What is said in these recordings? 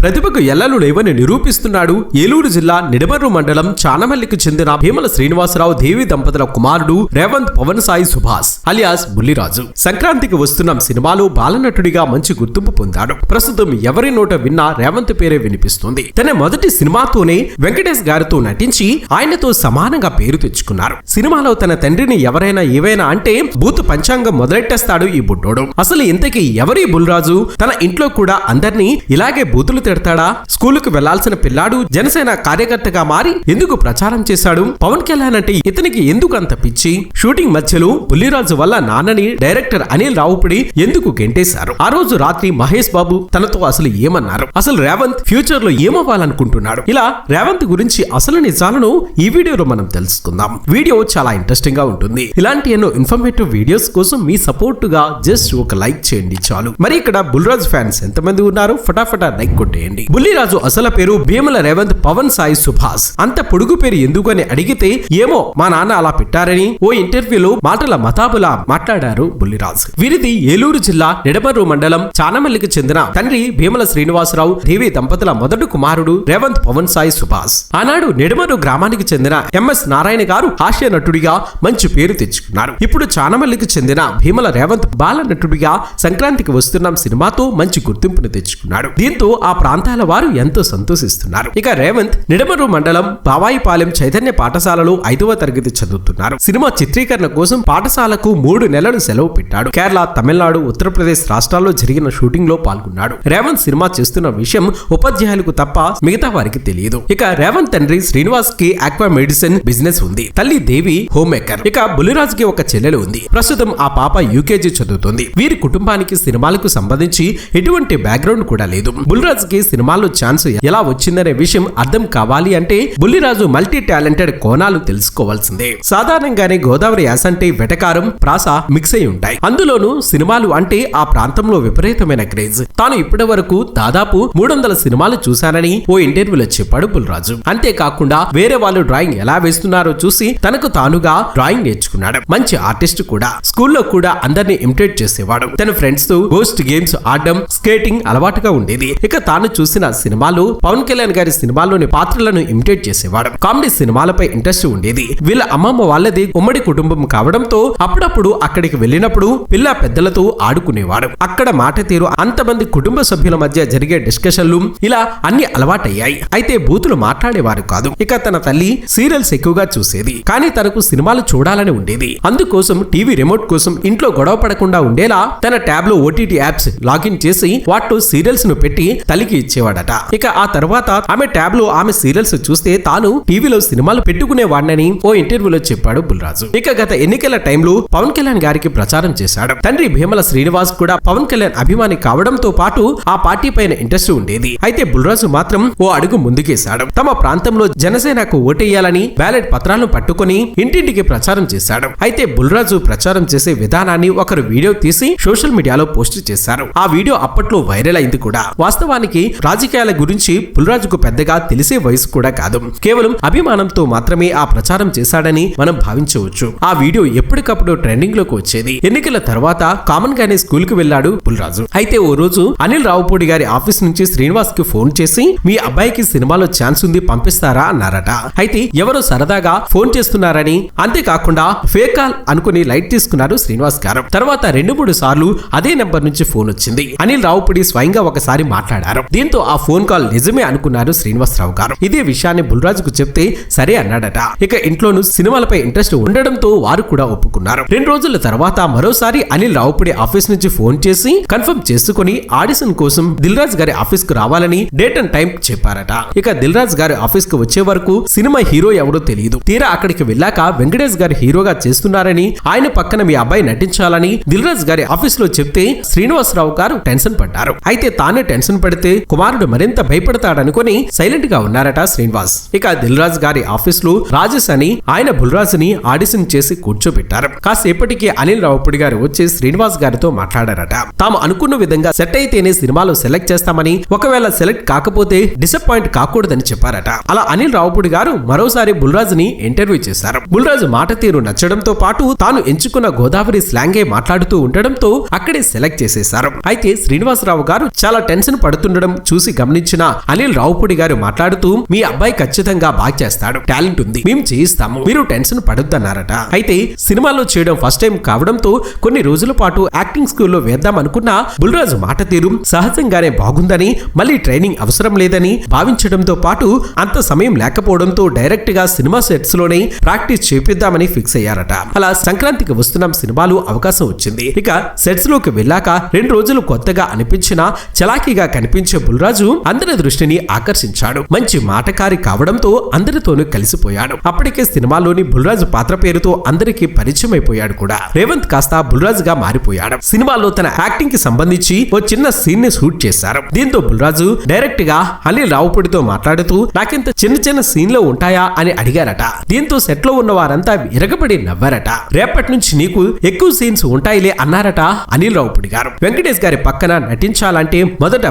ప్రతిభకు ఎల్లలు లేవని నిరూపిస్తున్నాడు ఏలూరు జిల్లా నిడమర్రు మండలం చానమల్లికి చెందిన భీమల శ్రీనివాసరావు దేవి దంపతుల కుమారుడు రేవంత్ పవన్ సాయి సుభాష్ అలియాస్ బుల్లిరాజు సంక్రాంతికి వస్తున్న సినిమాలో బాలనటుడిగా మంచి గుర్తింపు పొందాడు. ప్రస్తుతం ఎవరి నోట విన్నా రేవంత్ పేరే వినిపిస్తుంది. తన మొదటి సినిమాతోనే వెంకటేష్ గారితో నటించి ఆయనతో సమానంగా పేరు తెచ్చుకున్నారు. సినిమాలో తన తండ్రిని ఎవరైనా ఏవైనా అంటే బూత్ పంచాంగం మొదలెట్టేస్తాడు ఈ బుడ్డోడు. అసలు ఇంతకీ ఎవరి బుల్రాజు? తన ఇంట్లో కూడా అందరినీ ఇలాగే బూతులు తిడతాడా స్కూలుకు వెళ్ళాల్సిన పిల్లాడు జనసేన కార్యకర్తగా మారి ఎందుకు ప్రచారం చేశాడు? పవన్ కళ్యాణ్ అంటే ఇతనికి ఎందుకు అంత పిచ్చి? షూటింగ్ మధ్యలో బుల్లిరాజు వల్ల నాన్నని డైరెక్టర్ అనిల్ రావుపడి ఎందుకు గెంటేశారు? ఆ రోజు రాత్రి మహేష్ బాబు తనతో అసలు ఏమన్నారు? అసలు రేవంత్ ఫ్యూచర్లో ఏమవ్వాలనుకుంటున్నాడు? ఇలా రేవంత్ గురించి అసలు నిజాలను ఈ వీడియోలో మనం తెలుసుకుందాం. వీడియో చాలా ఇంట్రెస్టింగ్గా ఉంటుంది. ఇలాంటి ఎన్నో ఇన్ఫర్మేటివ్ వీడియోస్ కోసం మీ సపోర్ట్గా జస్ట్ ఒక లైక్ చేయండి చాలు. మరి ఇక్కడ బుల్రాజ్ ఫ్యాన్స్ ఎంతమంది ఉన్నారు? ఫటాఫటా లైక్ చేయండి. బుల్లిరాజు అసలు పేరు భీమల రేవంత్ పవన్ సాయి సుభాష్. అంత పొడుగు పేరు ఎందుకు అని అడిగితే ఏమో మా నాన్న అలా పెట్టారని ఓ ఇంటర్వ్యూలో మాటల మతాబులా మాట్లాడారు బుల్లిరాజు. వీరిది ఏలూరు జిల్లా నిడమర్రు మండలం చానమల్లికి చెందిన తండ్రి భీమల శ్రీనివాసరావు దేవి దంపతుల మొదటి కుమారుడు రేవంత్ పవన్ సాయి సుభాష్. ఆనాడు నిడమరు గ్రామానికి చెందిన ఎంఎస్ నారాయణ గారు హాస్య నటుడిగా మంచి పేరు తెచ్చుకున్నారు. ఇప్పుడు చానమల్లికి చెందిన భీమల రేవంత్ బాల నటుడిగా సంక్రాంతికి వస్తున్న సినిమాతో మంచి గుర్తింపును తెచ్చుకున్నాడు. దీంతో ఆ ప్రాంతాల వారు ఎంతో సంతోషిస్తున్నారు. ఇక రేవంత్ నిడమరు మండలం బావాయిపాలెం చైతన్య పాఠశాలలో ఐదవ తరగతి చదువుతున్నారు. సినిమా చిత్రీకరణ కోసం పాఠశాలకు మూడు నెలలు సెలవు పెట్టాడు. కేరళ తమిళనాడు ఉత్తరప్రదేశ్ రాష్ట్రాల్లో జరిగిన షూటింగ్లో పాల్గొన్నాడు. రేవంత్ సినిమా చేస్తున్న విషయం ఉపాధ్యాయులకు తప్ప మిగతా వారికి తెలియదు. ఇక రేవంత్ తండ్రి శ్రీనివాస్కి ఆక్వా మెడిసిన్ బిజినెస్ ఉంది. తల్లి దేవి హోమ్ మేకర్. ఇక బులిరాజ్కి ఒక చెల్లెలు ఉంది. ప్రస్తుతం ఆ పాప యూకేజీ చదువుతుంది. వీరి కుటుంబానికి సినిమాలకు సంబంధించి ఎటువంటి బ్యాక్గ్రౌండ్ కూడా లేదు. బులిరాజ్కి సినిమాల్లో ఛాన్స్ ఎలా వచ్చిందనే విషయం అర్థం కావాలి అంటే బుల్లిరాజు మల్టీ టాలెంటెడ్ కోణాలు తెలుసుకోవాల్సిందే. సాధారణంగానే గోదావరి యాస అంటే వెటకారం ప్రాస మిక్స్ అయి ఉంటాయి. అందులోనూ సినిమాలు అంటే ఆ ప్రాంతంలో విపరీతమైన క్రేజ్. తాను ఇప్పటి వరకు దాదాపు మూడు వందల సినిమాలు చూశానని ఓ ఇంటర్వ్యూలో చెప్పాడు బుల్రాజు అంతేకాకుండా వేరే వాళ్ళు డ్రాయింగ్ ఎలా వేస్తున్నారో చూసి తనకు తానుగా డ్రాయింగ్ నేర్చుకున్నాడు. మంచి ఆర్టిస్ట్ కూడా. స్కూల్లో కూడా అందరిని ఇమిటేట్ చేసేవాడు. తన ఫ్రెండ్స్తో గోస్ట్ గేమ్స్ ఆడడం స్కేటింగ్ అలవాటుగా ఉండేది. ఇక తాను చూసిన సినిమాలు పవన్ కళ్యాణ్ గారి సినిమాల్లోని పాత్రలను ఇమిటేట్ చేసేవాడు. కామెడీ సినిమాలపై ఇంట్రెస్ట్ ఉండేది. వీళ్ళ అమ్మమ్మ వాళ్ళది ఉమ్మడి కుటుంబం కావడంతో అప్పుడప్పుడు అక్కడికి వెళ్ళినప్పుడు పిల్ల పెద్దలతో ఆడుకునేవాడు. అక్కడ మాట తీరు అంతమంది కుటుంబ సభ్యుల మధ్య జరిగే డిస్కషన్లు ఇలా అన్ని అలవాటయ్యాయి. అయితే బూతులు మాట్లాడేవారు కాదు. ఇక తన తల్లి సీరియల్స్ ఎక్కువగా చూసేది. కానీ తనకు సినిమాలు చూడాలని ఉండేది. అందుకోసం టీవీ రిమోట్ కోసం ఇంట్లో గొడవ పడకుండా ఉండేలా తన ట్యాబ్లో ఓటీటీ యాప్స్ లాగిన్ చేసి వాటిలో సీరియల్స్ను పెట్టి తల్లికి ఇచ్చేవాడట. ఇక ఆ తర్వాత ఆమె ట్యాబ్లో ఆమె సీరియల్స్ చూస్తే తాను టీవీలో సినిమాలు పెట్టుకునేవాడినని ఓ ఇంటర్వ్యూలో చెప్పాడు బుల్రాజు. ఇక గత ఎన్నికల టైంలో పవన్ కళ్యాణ్ గారికి ప్రచారం చేశాడు. తండ్రి భీమల శ్రీనివాస్ కూడా పవన్ కళ్యాణ్ అభిమాని కావడంతో పాటు ఆ పార్టీ పైన ఇంట్రెస్ట్ ఉండేది. అయితే బుల్రాజు మాత్రం ఓ అడుగు ముందుకేశాడు. తమ ప్రాంతంలో జనసేనకు ఓటేయాలని బ్యాలెట్ పత్రాలను పట్టుకుని ఇంటింటికి ప్రచారం చేశాడు. అయితే బుల్రాజు ప్రచారం చేసే విధానాన్ని ఒకరు వీడియో తీసి సోషల్ మీడియాలో పోస్ట్ చేశారు. ఆ వీడియో అప్పట్లో వైరల్ అయింది కూడా. వాస్తవానికి రాజకీయాల గురించి పులిరాజుకు పెద్దగా తెలిసే వయసు కూడా కాదు. కేవలం అభిమానంతో మాత్రమే ఆ ప్రచారం చేశాడని మనం భావించవచ్చు. ఆ వీడియో ఎప్పటికప్పుడు ట్రెండింగ్లోకి వచ్చేది. ఎన్నికల తర్వాత కామన్ గానే స్కూల్కు వెళ్ళాడు పులిరాజు. అయితే ఓ రోజు అనిల్ రావుపూడి గారి ఆఫీస్ నుంచి శ్రీనివాస్కి ఫోన్ చేసి మీ అబ్బాయికి సినిమాలో ఛాన్స్ ఉంది పంపిస్తారా? అన్నారట. అయితే ఎవరో సరదాగా ఫోన్ చేస్తున్నారని అంతేకాకుండా ఫేక్ కాల్ అనుకుని లైట్ తీసుకున్నారు శ్రీనివాస్ గారు. తర్వాత రెండు మూడు సార్లు అదే నెంబర్ నుంచి ఫోన్ వచ్చింది. అనిల్ రావుపూడి స్వయంగా ఒకసారి మాట్లాడారు. దీంతో ఆ ఫోన్ కాల్ నిజమే అనుకున్నారు శ్రీనివాసరావు గారు. ఇదే విషయాన్ని బుల్రాజుకు చెప్తే సరే అన్నాడట. ఇక ఇంట్లోనూ సినిమాలపై ఇంట్రెస్ట్ ఉండడంతో వారు కూడా ఒప్పుకున్నారు. రెండు రోజుల తర్వాత మరోసారి అనిల్ రావుపూడి ఆఫీస్ నుంచి ఫోన్ చేసి కన్ఫర్మ్ చేసుకుని ఆడిషన్ కోసం దిల్రాజ్ గారి ఆఫీస్కు రావాలని డేట్ అండ్ టైం చెప్పారట. ఇక దిల్రాజ్ గారి ఆఫీస్కు వచ్చే వరకు సినిమా హీరో ఎవరో తెలియదు తీరా అక్కడికి వెళ్ళాక వెంకటేష్ గారు హీరోగా చేస్తున్నారని ఆయన పక్కన మీ అబ్బాయి నటించాలని దిల్రాజ్ గారి ఆఫీస్లో చెప్తే శ్రీనివాసరావు గారు టెన్షన్ పడ్డారు. అయితే తానే టెన్షన్ పడితే కుమారుడు మరింత భయపడతాడనుకుని సైలెంట్గా ఉన్నారట శ్రీనివాస్. ఇక దిల్రాజ్ గారి ఆఫీస్లో రాజేష్ అని ఆయన బుల్రాజ్ని ఆడిషన్ చేసి కూర్చోబెట్టారు. కాసేపటికి అనిల్ రావుపుడి గారు వచ్చి శ్రీనివాస్ గారితో మాట్లాడారట. తాము అనుకున్న విధంగా సెట్ అయితేనే సినిమాలో సెలెక్ట్ చేస్తామని ఒకవేళ సెలెక్ట్ కాకపోతే డిసప్పాయింట్ కాకూడదని చెప్పారట. అలా అనిల్ రావుపుడి గారు మరోసారి బుల్రాజ్ని ఇంటర్వ్యూ చేశారు. బుల్రాజ్ మాట తీరు నచ్చడంతో పాటు తాను ఎంచుకున్న గోదావరి స్లాంగే మాట్లాడుతూ ఉండడంతో అక్కడే సెలెక్ట్ చేసేశారు. అయితే శ్రీనివాసరావు గారు చాలా టెన్షన్ పడుతుండడం ఉండడం చూసి గమనించిన అనిల్ రావుపూడి గారు మాట్లాడుతూ మీ అబ్బాయి ఖచ్చితంగా బాగా చేస్తాడు. టాలెంట్ ఉంది. మేము చేయిస్తాము. మీరు టెన్షన్ పడొద్దన్నారట. అయితే సినిమాలో చేయడం ఫస్ట్ టైం కావడంతో కొన్ని రోజుల పాటు యాక్టింగ్ స్కూల్లో వేద్దాం అనుకున్న బుల్రాజు మాట తీరు సహజంగానే బాగుందని మళ్ళీ ట్రైనింగ్ అవసరం లేదని భావించడంతో పాటు అంత సమయం లేకపోవడంతో డైరెక్ట్గా సినిమా సెట్స్లోనే ప్రాక్టీస్ చేపిద్దామని ఫిక్స్ అయ్యారట. అలా సంక్రాంతికి వస్తున్నాం సినిమాలు అవకాశం వచ్చింది. ఇక సెట్స్లోకి వెళ్ళాక రెండు రోజులు కొత్తగా అనిపించినా చలాకీగా కనిపించే బుల్రాజు అందరి దృష్టిని ఆకర్షించాడు. మంచి మాటకారి కావడంతో అందరితోనూ కలిసిపోయాడు. అప్పటికే సినిమాలోని బుల్రాజు పాత్ర పేరుతో అందరికీ పరిచయం అయిపోయాడు కూడా. రేవంత్ కాస్త బుల్రాజు గా మారిపోయాడు. సినిమాలో తన యాక్టింగ్కి సంబంధించి ఓ చిన్న సీన్ని షూట్ చేశారు. దీంతో బుల్రాజు డైరెక్ట్గా అనిల్ రావుపూడితో మాట్లాడుతూ నాకింత చిన్న చిన్న సీన్లు ఉంటాయా? అని అడిగారట. దీంతో సెట్లో ఉన్న వారంతా విరగబడి నవ్వారట. రేపటి నుంచి నీకు ఎక్కువ సీన్స్ ఉంటాయిలే అన్నారట అనిల్ రావుపూడి గారు. వెంకటేష్ గారి పక్కన నటించాలంటే మొదట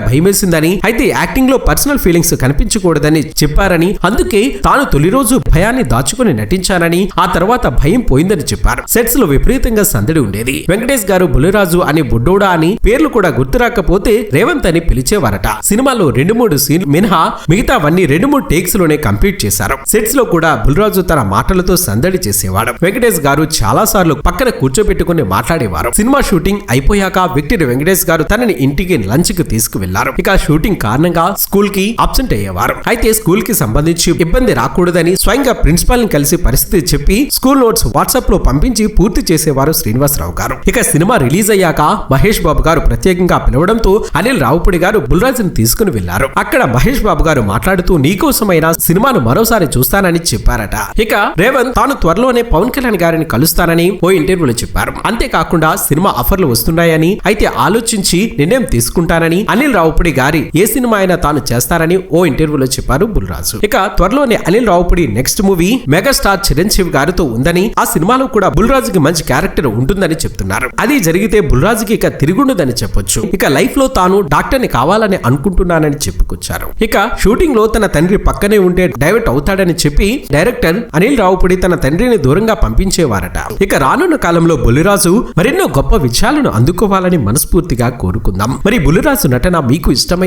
భయమేసిందని అయితే యాక్టింగ్లో పర్సనల్ ఫీలింగ్స్ కనిపించకూడదని చెప్పారని అందుకే తాను తొలి రోజు భయాన్ని దాచుకుని నటించానని ఆ తర్వాత భయం పోయిందని చెప్పారు. సెట్స్లో విపరీతంగా సందడి ఉండేది. వెంకటేష్ గారు బులిరాజు అని బుడ్డోడా అని పేర్లు కూడా గుర్తురాకపోతే రేవంత్ అని పిలిచేవారట. సినిమాలో రెండు మూడు సీన్ మినహా మిగతావన్నీ రెండు మూడు టేక్స్లోనే కంప్లీట్ చేశారు. సెట్స్లో కూడా బులిరాజు తన మాటలతో సందడి చేసేవాడు. వెంకటేష్ గారు చాలా సార్లు పక్కన కూర్చోబెట్టుకుని మాట్లాడేవారు. సినిమా షూటింగ్ అయిపోయాక విక్టరీ వెంకటేష్ గారు తనని ఇంటికి లంచ్కి తీసుకువెళ్ళారు. ఇక షూటింగ్ కారణంగా స్కూల్కి అబ్సెంట్ అయ్యేవారు. అయితే స్కూల్కి సంబంధించి ఇబ్బంది రాకూడదని స్వయంగా ప్రిన్సిపాల్ని కలిసి పరిస్థితి చెప్పి స్కూల్ నోట్స్ వాట్సాప్లో పంపించి పూర్తి చేసేవారు శ్రీనివాసరావు గారు. ఇక సినిమా రిలీజ్ అయ్యాక మహేష్ బాబు గారు ప్రత్యేకంగా పిలవడంతో అనిల్ రావుపూడి గారు బుల్రాజుని తీసుకుని వెళ్ళారు. అక్కడ మహేష్ బాబు గారు మాట్లాడుతూ నీకోసమైన సినిమాను మరోసారి చూస్తానని చెప్పారట. ఇక రేవంత్ తాను త్వరలోనే పవన్ కళ్యాణ్ గారిని కలుస్తానని ఓ ఇంటర్వ్యూలో చెప్పారు. అంతేకాకుండా సినిమా ఆఫర్లు వస్తున్నాయని అయితే ఆలోచించి నిర్ణయం తీసుకుంటానని అనిల్ రావుపూడి గారి ఏ సినిమా అయినా తాను చేస్తారని ఓ ఇంటర్వ్యూలో చెప్పారు బుల్రాజు. ఇక త్వరలోనే Anil Ravipudi next movie megastar Chiranjeevi గారితో ఉందని ఆ సినిమాలో కూడా బుల్రాజుకి మంచి క్యారెక్టర్ ఉంటుందని చెప్తున్నారు. అది జరిగితే బుల్రాజుకి ఇక తిరుగుండదని చెప్పొచ్చు. ఇక లైఫ్లో తాను డాక్టర్ని కావాలని అనుకుంటున్నానని చెప్పుకొచ్చారు. ఇక షూటింగ్లో తన తండ్రి పక్కనే ఉంటే డైవర్ట్ అవుతాడని చెప్పి డైరెక్టర్ అనిల్ రావుపూడి తన తండ్రిని దూరంగా పంపించేవారట. ఇక రానున్న కాలంలో బుల్లిరాజు మరెన్నో గొప్ప విజయాలను అందుకోవాలని మనస్ఫూర్తిగా కోరుకుందాం. మరి బుల్లిరాజు నటన మీకు